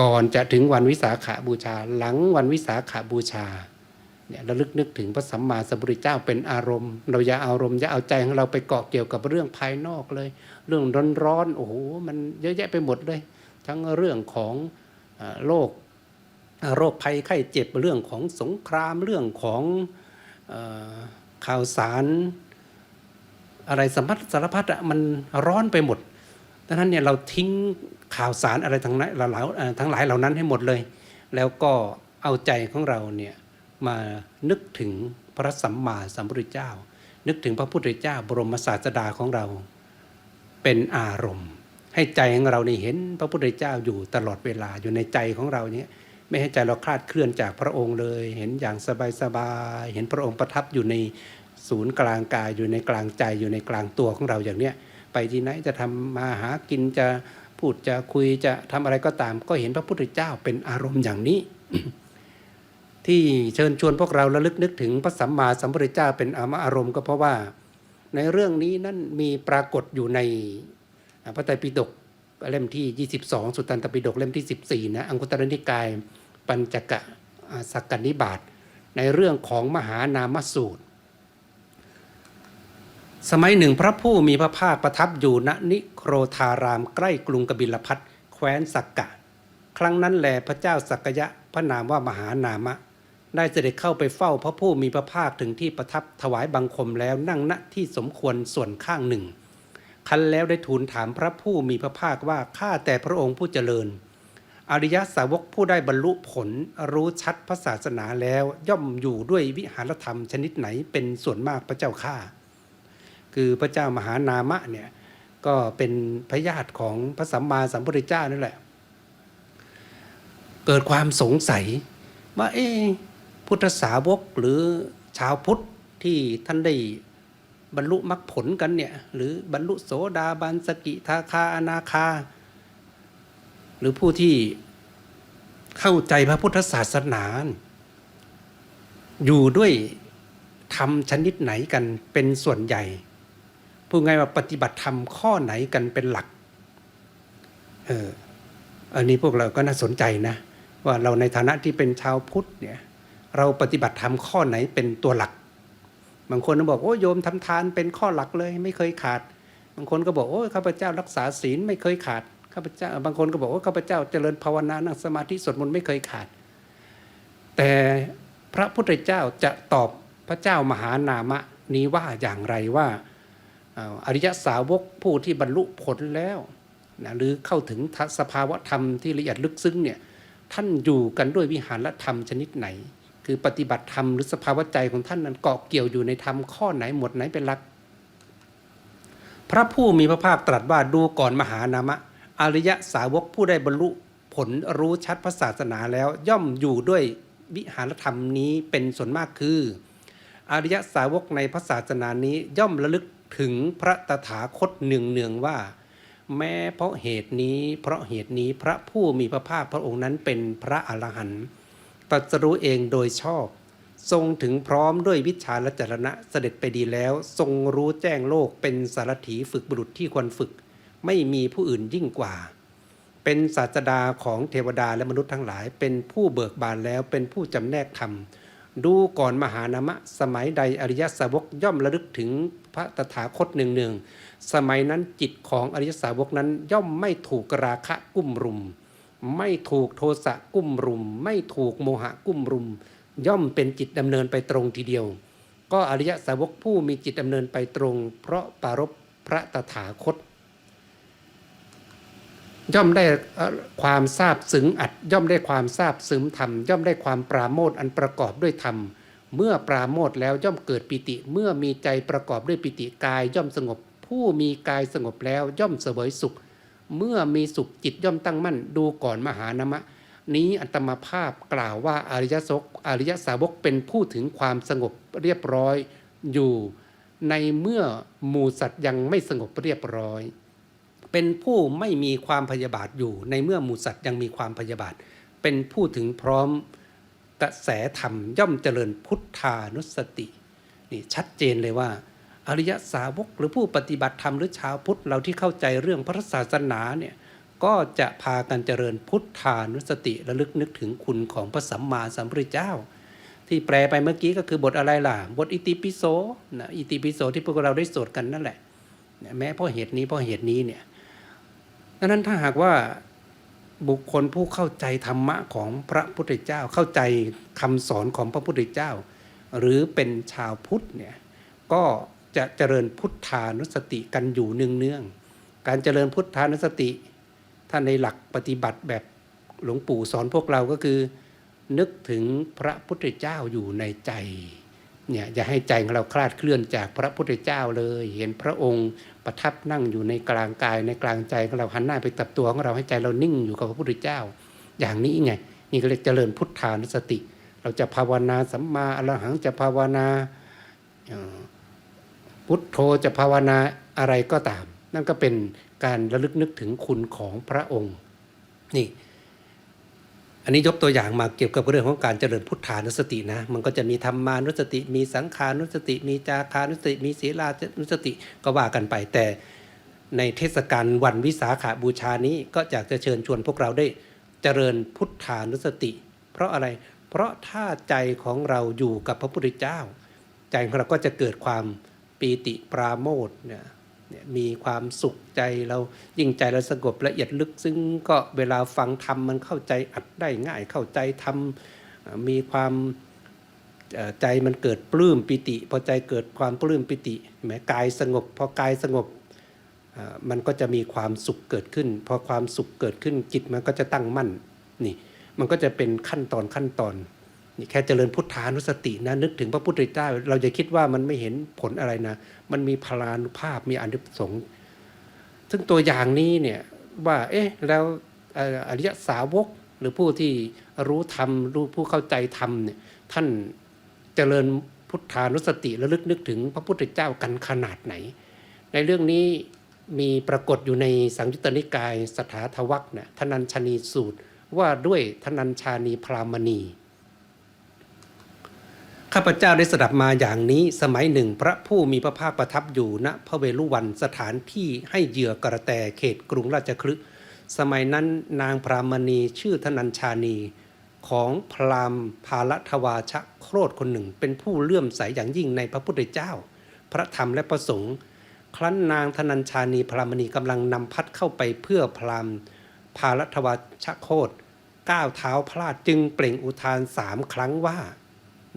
ก่อนจะถึงวันวิสาขาบูชา หลังวันวิสาขาบูชาเนี่ยระลึกนึกถึงพระสัมมาสัมพุทธเจ้าเป็นอารมณ์ เราอย่าอารมณ์อย่าเอาใจของเราไปเกาะเกี่ยวกับเรื่องภายนอกเลย เรื่องร้อนๆโอ้โหมันเยอะแยะไปหมดเลย ทั้งเรื่องของโรคโรคภัยไข้เจ็บเรื่องของสงครามเรื่องของข่าวสารอะไรสมพัดสารพัดอะมันร้อนไปหมดดังนั้นเนี่ยเราทิ้ง ข่าวสารอะไรทั้งนั้นเหล่าทั้งหลายเหล่านั้นให้หมดเลย แล้วก็เอาใจของเราเนี่ยมานึกถึงพระสัมมาสัมพุทธเจ้า นึกถึงพระพุทธเจ้า บรมศาสดาของเราเป็นอารมณ์ ให้ใจของเราเนี่เห็นพระพุทธเจ้าอยู่ตลอดเวลาอยู่ในใจของเราเนี่ยไม่ให้ใจเราคลาดเคลื่อนจากพระองค์เลย เห็นอย่างสบายๆเห็นพระองค์ประทับอยู่ในศูนย์กลางกายอยู่ในกลางใจอยู่ในกลางตัวของเราอย่างเนี้ยไปที่ไหนจะทำมาหากินจะ พูดจะคุยจะทำอะไรก็ตาม ก็เห็นพระพุทธเจ้าเป็นอารมณ์อย่างนี้ ที่เชิญชวนพวกเราระลึกนึกถึงพระสัมมาสัมพุทธเจ้าเป็นอารมณ์ก็เพราะว่า ในเรื่องนี้นั่นมีปรากฏอยู่ในพระไตรปิฎกเล่มที่ 22 สุตตันตปิฎกเล่มที่ 14นะอังคุตรนิกาย ปัญจกะสักกนิบาตในเรื่องของมหานามสูตร สมัยหนึ่งพระผู้มีพระภาคประทับอยู่ณนิโครธารามใกล้กรุงกบิลพัทแคว้นสักกะ ครั้งนั้นแลพระเจ้าสักยะพระนามว่ามหานามะ ได้เสด็จเข้าไปเฝ้าพระผู้มีพระภาคถึงที่ประทับถวายบังคมแล้วนั่งณที่สมควรส่วนข้างหนึ่ง คันแล้วได้ทูลถามพระผู้มีพระภาคว่าข้าแต่พระองค์ผู้เจริญ อริยสาวกผู้ได้บรรลุผลรู้ชัดพระศาสนาแล้วย่อมอยู่ด้วยวิหารธรรมชนิดไหนเป็นส่วนมากพระเจ้าข้า คือพระเจ้ามหานามะเนี่ยก็เป็นพญาติของพระสัมมาสัมพุทธเจ้านั่นแหละ เกิดความสงสัยว่าเอ๊พุทธสาวกหรือชาวพุทธที่ท่านได้บรรลุมรรคผลกันเนี่ยหรือบรรลุโสดาบันสกิทาคาอนาคา หรือผู้ที่เข้าใจพระพุทธศาสนา อยู่ด้วยธรรมชนิดไหนกันเป็นส่วนใหญ่ พูดง่ายว่าปฏิบัติธรรมข้อไหนกันเป็นหลักเอออันนี้พวกเราก็น่าสนใจนะ ว่าเราในฐานะที่เป็นชาวพุทธเนี่ยเราปฏิบัติธรรมข้อไหนเป็นตัวหลัก บางคนก็บอกโอ้โยมทำทานเป็นข้อหลักเลย ไม่เคยขาด บางคนก็บอกโอ้ข้าพเจ้ารักษาศีลไม่เคยขาดข้าพเจ้าบางคนก็บอกว่าข้าพเจ้าเจริญภาวนานั่งสมาธิสวดมนต์ไม่เคยขาด แต่พระพุทธเจ้าจะตอบพระเจ้ามหานามะนี้ว่าอย่างไรว่า อริยสาวกผู้ที่บรรลุผลแล้วนะหรือเข้าถึงสภาวะธรรมที่ละเอียดลึกซึ้งเนี่ยท่านอยู่กันด้วยวิหารธรรมชนิดไหน คือปฏิบัติธรรมหรือสภาวะใจของท่านนั้นเกาะเกี่ยวอยู่ในธรรมข้อไหนหมวดไหนเป็นหลัก พระผู้มีพระภาคตรัสว่าดูก่อนมหานามะ อริยสาวกผู้ได้บรรลุผลรู้ชัดพระศาสนาแล้ว ย่อมอยู่ด้วยวิหารธรรมนี้เป็นส่วนมากคือ อริยสาวกในพระศาสนานี้ย่อมระลึก ถึงพระตถาคตเนืองเนืองๆว่า แม้เพราะเหตุนี้ เพราะเหตุนี้พระผู้มีพระภาคพระองค์นั้นเป็นพระอรหันต์ตรัสรู้เองโดยชอบ ทรงถึงพร้อมด้วยวิชาและจรณะเสด็จไปดีแล้ว ทรงรู้แจ้งโลกเป็นสารถีฝึกบุรุษที่ควรฝึก ไม่มีผู้อื่นยิ่งกว่า เป็นศาสดาของเทวดาและมนุษย์ทั้งหลาย เป็นผู้เบิกบานแล้วเป็นผู้จำแนกธรรม ดูก่อนมหานามะ สมัยใดอริยสาวกย่อมระลึกถึงพระตถาคตเนืองๆสมัยนั้นจิตของอริยสาวกนั้นย่อมไม่ถูกราคะกุ้มรุม ไม่ถูกโทสะกุ้มรุม ไม่ถูกโมหะกุ้มรุม ย่อมเป็นจิตดำเนินไปตรงทีเดียว ก็อริยสาวกผู้มีจิตดำเนินไปตรง เพราะปรารบพระตถาคต ย่อมได้ความทราบซึ้งอัดย่อมได้ความทราบซึ้งธรรมย่อมได้ความปราโมทอันประกอบด้วยธรรมเมื่อปราโมทแล้วย่อมเกิดปิติ เมื่อมีใจประกอบด้วยปิติกายย่อมสงบ ผู้มีกายสงบแล้วย่อมเสวยสุข เมื่อมีสุขจิตย่อมตั้งมั่นดูก่อนมหานามะ นี้อัตมาภาพกล่าวว่าอริยสกอริยสาวกเป็นผู้ถึงความสงบเรียบร้อยอยู่ ในเมื่อหมู่สัตว์ยังไม่สงบเรียบร้อย เป็นผู้ไม่มีความพยาบาทอยู่ในเมื่อหมูสัตว์ยังมีความพยาบาท เป็นผู้ถึงพร้อมกระแสธรรมย่อมเจริญพุทธานุสตินี่ชัดเจนเลยว่า อริยสาวกหรือผู้ปฏิบัติธรรมหรือชาวพุทธเราที่เข้าใจเรื่องพระศาสนาเนี่ยก็จะพากันเจริญพุทธานุสติระลึกนึกถึงคุณของพระสัมมาสัมพุทธเจ้า ที่แปลไปเมื่อกี้ก็คือบทอะไรล่ะ บทอิติปิโสนะอิติปิโสที่พวกเราได้สวดกันนั่นแหละแม้เพราะเหตุนี้เพราะเหตุนี้เนี่ย ดังนั้นถ้าหากว่าบุคคลผู้เข้าใจธรรมะของพระพุทธเจ้า เข้าใจคำสอนของพระพุทธเจ้า หรือเป็นชาวพุทธเนี่ยก็จะเจริญพุทธานุสติกันอยู่เนืองๆการเจริญพุทธานุสติถ้าในหลักปฏิบัติแบบหลวงปู่สอนพวกเราก็คือ นึกถึงพระพุทธเจ้าอยู่ในใจ เนี่ยอย่าให้ใจของเราคลาดเคลื่อนจากพระพุทธเจ้าเลย เห็นพระองค์ประทับนั่งอยู่ในกลางกายในกลางใจของเราหันหน้าไปตับตัวของเราให้ใจเรานิ่งอยู่กับพระพุทธเจ้า อย่างนี้ไงนี่ก็เรียกเจริญพุทธานุสติ เราจะภาวนาสัมมาอรหังจะภาวนาพุทโธจะภาวนาอะไรก็ตาม นั่นก็เป็นการระลึกนึกถึงคุณของพระองค์นี่ อันนี้ยกตัวอย่างมาเกี่ยวกับเรื่องของการเจริญพุทธานุสตินะ มันก็จะมีธรรมานุสติ มีสังขานุสติ มีจาคานุสติ มีศีลานุสติก็ว่ากันไป แต่ในเทศกาลวันวิสาขาบูชานี้ก็อยากจะเชิญชวนพวกเราได้เจริญพุทธานุสติ เพราะอะไร เพราะถ้าใจของเราอยู่กับพระพุทธเจ้า ใจของเราก็จะเกิดความปีติปราโมทเนี่ย เนี่ยมีความสุขใจเรายิ่งใจเราสงบละเอียดลึกซึ้งก็เวลาฟังธรรมมันเข้าใจอัดได้ง่ายเข้าใจทำเอ่อมีความใจมันเกิดปลื้มปิติ พอใจเกิดความปลื้มปิติแหมกายสงบ พอกายสงบมันก็จะมีความสุขเกิดขึ้น พอความสุขเกิดขึ้นจิตมันก็จะตั้งมั่นนี่มันก็จะเป็นขั้นตอนขั้นตอน นี่แค่เจริญพุทธานุสตินะนึกถึงพระพุทธเจ้าเราจะคิดว่ามันไม่เห็นผลอะไรนะ มันมีพลานุภาพมีอานิสงส์ซึ่งตัวอย่างนี้เนี่ยว่า เอ๊ะแล้วอริยสาวกหรือผู้ที่รู้ธรรมรู้ผู้เข้าใจธรรมเนี่ยท่านเจริญพุทธานุสติระลึกนึกถึงพระพุทธเจ้ากันขนาดไหน ในเรื่องนี้มีปรากฏอยู่ในสังยุตตนิกายสถาทวักเนี่ยทนัญชนีสูตรว่าด้วยทนัญชานีพรามณี ข้าพเจ้าได้สดับมาอย่างนี้สมัยหนึ่งพระผู้มีพระภาคประทับอยู่ณพระเวฬุวันสถานที่ให้เหยื่อกระแตเขตกรุงราชคฤห์สมัยนั้นนางพรามณีชื่อธนัญชานี ของพราหมณ์ภาลทวาชะโครธคนหนึ่ง เป็นผู้เลื่อมใสอย่างยิ่งในพระพุทธเจ้า พระธรรมและพระสงฆ์ครั้นนางธนัญชานีพรามณีกำลังนำพัดเข้าไปเพื่อพราหมณ์ภาลทวาชะโครธก้าวเท้าพลาดจึงเปล่งอุทานสามครั้งว่า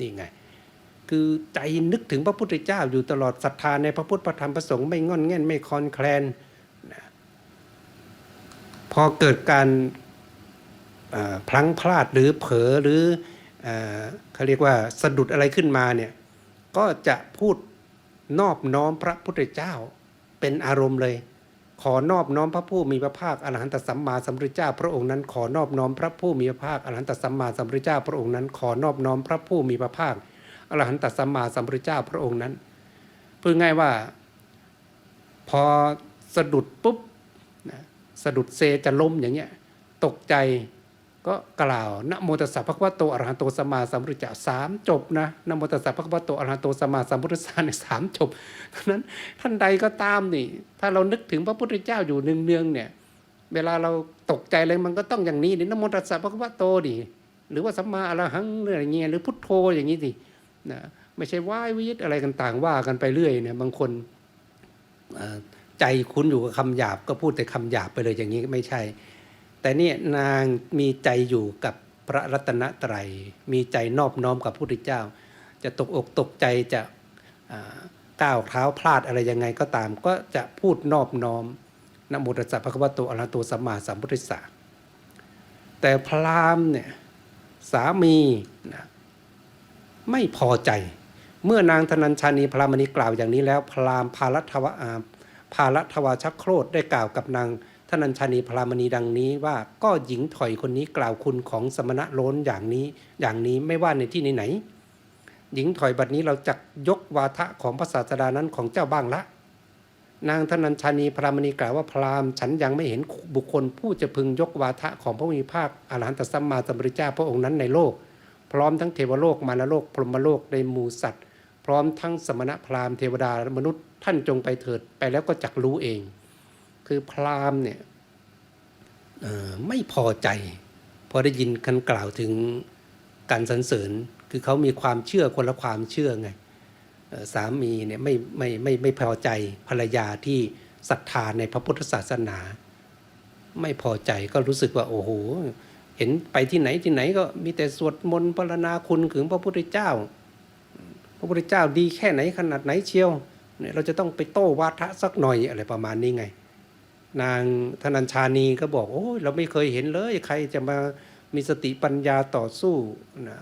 นี่ไง คือใจนึกถึงพระพุทธเจ้าอยู่ตลอดศรัทธาในพระพุทธพระธรรมพระสงฆ์ไม่งอนแง่นไม่คลอนแคลนนะพอเกิดการพลั้งพลาดหรือเผลอหรือเอเขาเรียกว่าสะดุดอะไรขึ้นมาเนี่ยก็จะพูดนอบน้อมพระพุทธเจ้าเป็นอารมณ์เลย ขอนอบน้อมพระผู้มีพระภาคอรหันตสัมมาสัมพุทธเจ้า พระองค์นั้นขอนอบน้อมพระผู้มีพระภาคอรหันตสัมมาสัมพุทธเจ้า พระองค์นั้นขอนอบน้อมพระผู้มีพระภาค อรหันตสัมมาสัมพุทธเจ้าพระองค์นั้นพูดง่ายว่าพอสะดุดปุ๊บนะสะดุดเซจะล้มอย่างเงี้ยตกใจก็กล่าวนะโมตัสสะพระวะโตอรหันโตสัมมาสัมพุทธเจ้าสามจบนะนะโมตัสสะพระวะโตอรหันโตสัมมาสัมพุทธเจ้านยสามจบนั้นท่านใดก็ตามนี่ ถ้าเรานึกถึงพระพุทธเจ้าอยู่เนืองๆเนี่ย เวลาเราตกใจอะไรมันก็ต้องอย่างนี้นี่นะโมตัสสะพระวะโตดิหรือว่าสัมมาอรหังหรืออะไรเงี้ยหรือพุทโธอย่างนี้สิ นะไม่ใช่ว่ายวิทย์อะไรกันต่างว่ากันไปเรื่อยเนี่ยบางคนใจคุ้นอยู่กับคำหยาบก็พูดแต่คำหยาบไปเลยอย่างนี้ไม่ใช่ แต่เนี่ยนางมีใจอยู่กับพระรัตนตรัย มีใจนอบน้อมกับพระพุทธเจ้า จะตกอกตกใจจะก้าวเท้าพลาดอะไรยังไงก็ตาม ก็จะพูดนอบน้อมนะโมตัสสะพระคัมภีโตอระหะโตสัมมาสัมพุทธัสสะแต่พราหมณ์เนี่ยสามีนะ ไม่พอใจ เมื่อนางธนัญชานีพรามณีกล่าวอย่างนี้แล้ว พรามพาลัทวะอ่าพาลัทวาชักโครธได้กล่าวกับนางธนัญชานีพรามณีดังนี้ว่าก็หญิงถอยคนนี้กล่าวคุณของสมณะล้นอย่างนี้อย่างนี้ไม่ว่าในที่ไหนๆหญิงถอยบัดนี้เราจักยกวาทะของพระศาสดานั้นของเจ้าบ้างละ นางธนัญชานีพรามณีกล่าวว่าพรามฉันยังไม่เห็นบุคคลผู้จะพึงยกวาทะของพระมีภาคอรหันตสัมมาสัมพุทธเจ้าพระองค์นั้นในโลก พร้อมทั้งเทวโลกมารโลกพรหมโลกในหมู่สัตว์ พร้อมทั้งสมณพราหมณ์เทวดามนุษย์ท่านจงไปเถิดไปแล้วก็จักรู้เอง คือพราหมณ์เนี่ยไม่พอใจ พอได้ยินคันกล่าวถึงการสรรเสริญคือเขามีความเชื่อคนละความเชื่อไงสามีเนี่ยไม่ไม่ไม่ไม่พอใจภรรยาที่ศรัทธาในพระพุทธศาสนา ไม่พอใจก็รู้สึกว่าโอ้โห เห็นไปที่ไหนที่ไหนก็มีแต่สวดมนต์พรรณนาคุณถึงพระพุทธเจ้า พระพุทธเจ้าดีแค่ไหนขนาดไหนเชียวเนี่ยเราจะต้องไปโต้วาทะสักหน่อยอะไรประมาณนี้ไง นางธนัญชานีก็บอกโอ้ยเราไม่เคยเห็นเลยใครจะมามีสติปัญญาต่อสู้นะ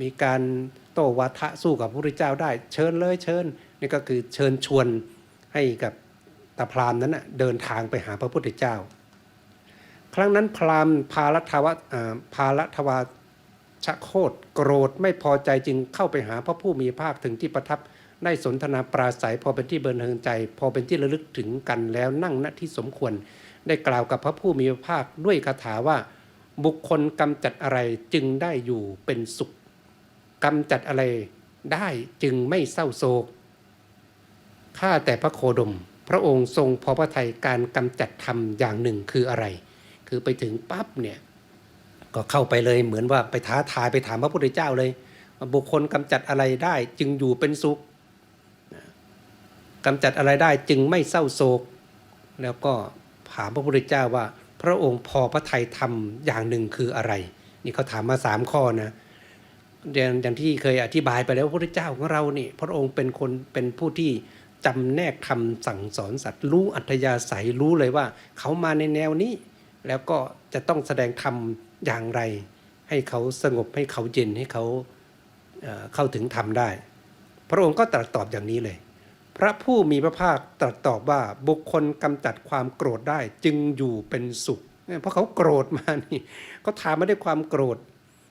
มีการโต้วาทะสู้กับพระพุทธเจ้าได้ เชิญเลยเชิญนี่ก็คือเชิญชวนให้กับตาพรามนั้นนะเดินทางไปหาพระพุทธเจ้า ครั้งนั้นพราหมณ์พาลัทวะพาลทวาชะโคตโกรธไม่พอใจจึงเข้าไปหาพระผู้มีพระภาคถึงที่ประทับได้สนทนาปราศัยพอเป็นที่เบินเทิงใจ พอเป็นที่ระลึกถึงกันแล้วนั่งณที่สมควร ได้กล่าวกับพระผู้มีพระภาคด้วยคาถาว่า บุคคลกำจัดอะไรจึงได้อยู่เป็นสุขกำจัดอะไรได้จึงไม่เศร้าโศกข้าแต่พระโคดม พระองค์ทรงพอพระทัยการกำจัดธรรมอย่างหนึ่งคืออะไร คือไปถึงปั๊บเนี่ยก็เข้าไปเลยเหมือนว่าไปท้าทายไปถามพระพุทธเจ้าเลยบุคคลกำจัดอะไรได้จึงอยู่เป็นสุขกำจัดอะไรได้จึงไม่เศร้าโศก แล้วก็ถามพระพุทธเจ้าว่า พระองค์พอพระทัยทำอย่างหนึ่งคืออะไร นี่เขาถามมาสามข้อนะอย่างอย่างที่เคยอธิบายไปแล้วพระพุทธเจ้าของเราเนี่ยพระองค์เป็นคนเป็นผู้ที่จำแนกคำสั่งสอนสัตว์รู้อัธยาศัยรู้เลยว่า เขามาในแนวนี้ แล้วก็จะต้องแสดงธรรมอย่างไร ให้เขาสงบให้เขาเย็นให้เขาเข้าถึงธรรมได้ พระองค์ก็ตรัสตอบอย่างนี้เลย พระผู้มีพระภาคตรัสตอบว่าบุคคลกำจัดความโกรธได้จึงอยู่เป็นสุข เพราะเขาโกรธมานี่เขาถามมาด้วยความโกรธ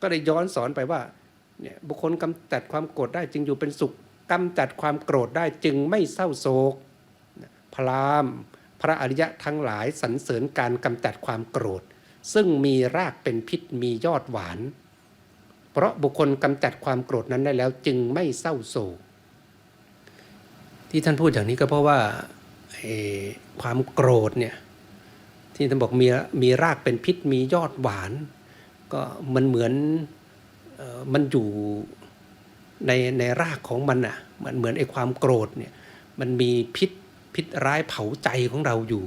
ก็ได้ย้อนสอนไปว่าเนี่ยบุคคลกำจัดความโกรธได้จึงอยู่เป็นสุขกำจัดความโกรธได้จึงไม่เศร้าโศกพราหมณ์ พระอริยะทั้งหลายสรรเสริญการกำจัดความโกรธ ซึ่งมีรากเป็นพิษมียอดหวาน เพราะบุคคลกำจัดความโกรธนั้นได้แล้วจึงไม่เศร้าโศก ที่ท่านพูดอย่างนี้ก็เพราะว่าไอ้ความโกรธเนี่ยที่ท่านบอกมีมีรากเป็นพิษมียอดหวาน ก็มันเหมือนออมันอยู่ในในรากของมันอะมันเหมือนไอ้ความโกรธเนี่ยมันมีพิษ พิษร้ายเผาใจของเราอยู่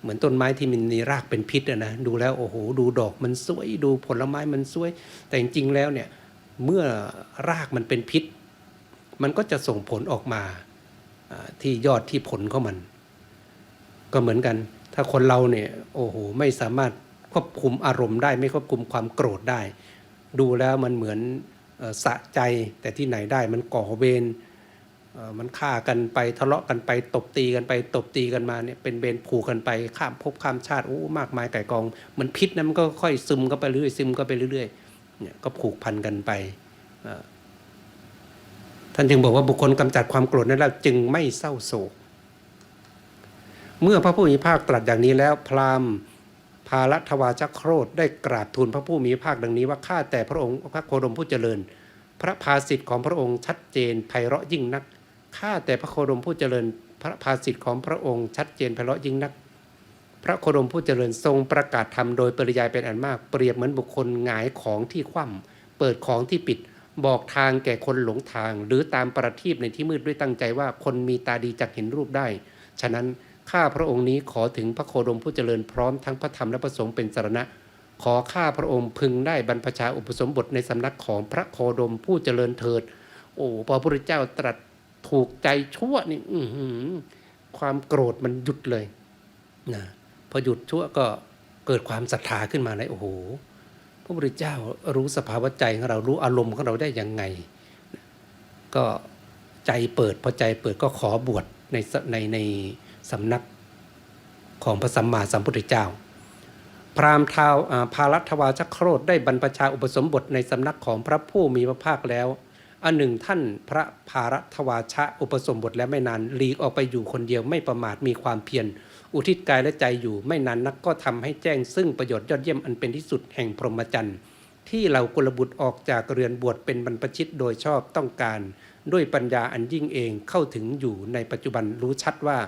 เหมือนต้นไม้ที่มันมีรากเป็นพิษอะนะดูแล้วโอ้โหดูดอกมันสวยดูผลไม้มันสวย แต่จริงๆแล้วเนี่ยเมื่อรากมันเป็นพิษ มันก็จะส่งผลออกมาที่ยอดที่ผลของมัน ก็เหมือนกัน ถ้าคนเราเนี่ยโอ้โหไม่สามารถควบคุมอารมณ์ได้ ไม่ควบคุมความโกรธได้ ดูแล้วมันเหมือนสะใจแต่ที่ไหนได้มันก่อเวร มันฆ่ากันไปทะเลาะกันไปตบตีกันไปตบตีกันมาเนี่ยเป็นเวรผูกกันไปข้ามภพข้ามชาติโอ้มากมายไก่กองเหมันพิษนะมันก็ค่อยซึมเข้าไปเรื่อยซึมเข้าไปเรื่อยเนี่ยก็ผูกพันกันไปท่านจึงบอกว่าบุคคลกำจัดความโกรธนั้นแล้วจึงไม่เศร้าโศก เมื่อพระผู้มีพระภาคตรัสอย่างนี้แล้วพราหมณ์พาลัทวาชโครธได้กราบทูลพระผู้มีพระภาคดังนี้ว่าข้าแต่พระองค์พระโคดมผู้เจริญ พระภาสิทธิ์ของพระองค์ชัดเจนไพเราะยิ่งนัก ข้าแต่พระโคดมผู้เจริญพระภาสิทธิ์ของพระองค์ชัดเจนไพเราะยิ่งนัก พระโคดมผู้เจริญทรงประกาศธรรมโดยปริยายเป็นอันมาก เปรียบเหมือนบุคคลหงายของที่คว่ำเปิดของที่ปิด บอกทางแก่คนหลงทาง หรือตามประทีปในที่มืดด้วยตั้งใจว่าคนมีตาดีจักเห็นรูปได้ ฉะนั้นข้าพระองค์นี้ขอถึงพระโคดมผู้เจริญพร้อมทั้งพระธรรมและพระสงฆ์เป็นสารณะ ขอข้าพระองค์พึงได้บรรพชาอุปสมบทในสำนักของพระโคดมผู้เจริญเถิด โอ้พระพุทธเจ้าตรัส ถูกใจชั่วนี่อืความโกรธมันหยุดเลยนะพอหยุดชั่วก็เกิดความศรัทธาขึ้นมาเลยโอ้โหพระพุทธเจ้ารู้สภาวะใจของเรารู้อารมณ์ของเราได้ยังไง ก็ใจเปิดพอใจเปิดก็ขอบวชในในในสำนักของพระสัมมาสัมพุทธเจ้า พราหมณ์ทาวาพารัตวาชโครธได้บรรพชาอุปสมบทในสำนักของพระผู้มีพระภาคแล้ว อันหนึ่งท่านพระภารัตวาชะอุปสมบทแล้วไม่นานหลีกออกไปอยู่คนเดียวไม่ประมาทมีความเพียรอุทิศกายและใจอยู่ไม่นานนักก็ทำให้แจ้งซึ่งประโยชน์ยอดเยี่ยมอันเป็นที่สุดแห่งพรหมจรรย์ที่เรากุลบุตรออกจากเรือนบวชเป็นบรรพชิตโดยชอบต้องการ ด้วยปัญญาอันยิ่งเองเข้าถึงอยู่ในปัจจุบันรู้ชัดว่า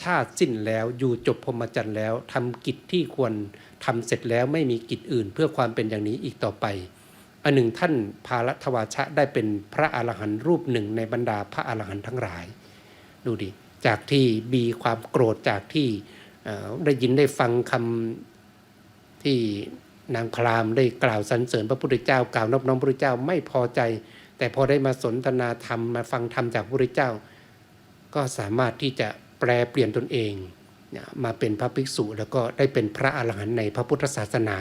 ชาติสิ้นแล้วอยู่จบพรหมจรรย์แล้วทำกิจที่ควรทำเสร็จแล้วไม่มีกิจอื่นเพื่อความเป็นอย่างนี้อีกต่อไป อันหนึ่งท่านภารัตวาชะได้เป็นพระอรหันต์รูปหนึ่งในบรรดาพระอรหันต์ทั้งหลาย ดูดิจากที่มีความโกรธจากที่ได้ยินได้ฟังคำที่นางพรามได้กล่าวสรรเสริญพระพุทธเจ้ากล่าวนอบน้อมพระพุทธเจ้าไม่พอใจ แต่พอได้มาสนทนาธรรมมาฟังธรรมจากพระพุทธเจ้า ก็สามารถที่จะแปลเปลี่ยนตนเองมาเป็นพระภิกษุแล้วก็ได้เป็นพระอรหันต์ในพระพุทธศาสนา